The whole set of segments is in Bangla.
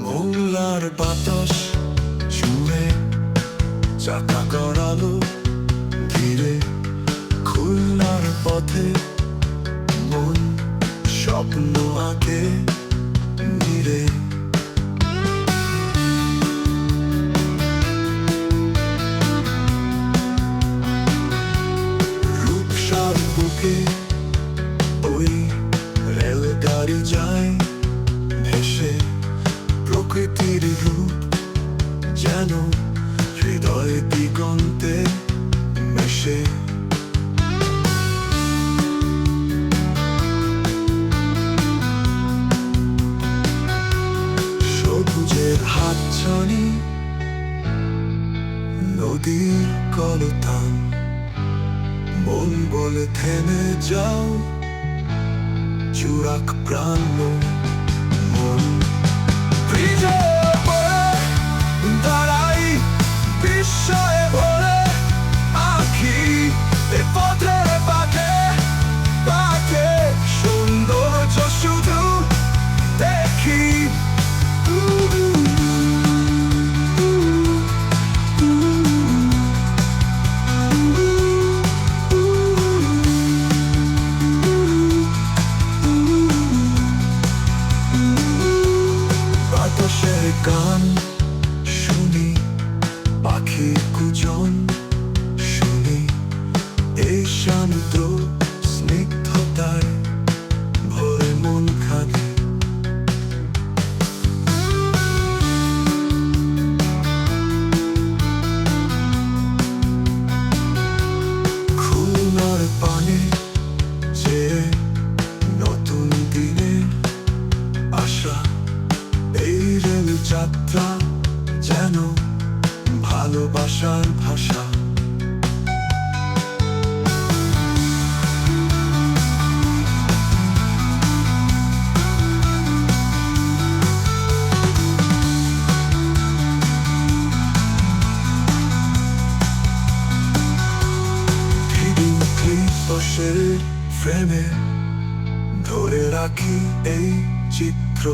মোংলার বাতাস ছুঁয়ে চাকা গড়ালো ধীরে খুলনার পথে মন স্বপ্ন আঁকে ধীরে হৃদয় দিগন্তে মেশে। সবুজের হাতছানি নদীর কলতান মন বলে থেমে যাও চুরাক প্রাণ গান শুনি পাখির কুজন শুনি। এই শান্ত স্নিগ্ধতায় পানে যে নতুন দিনে আশা এই যাত্রা যেন ভালোবাসার ভাষা। ফ্রেমে ধরে রাখি এই চিত্র।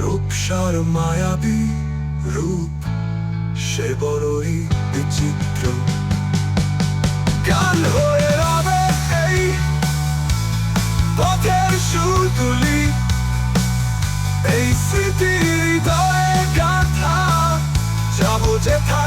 রূপসার মায়াবী রূপ, সে বড়ই বিচিত্র। গান হয়ে রবে এই পথের সুতুলি, এই স্মৃতি হৃদয়ে গাথা, যাব যেথা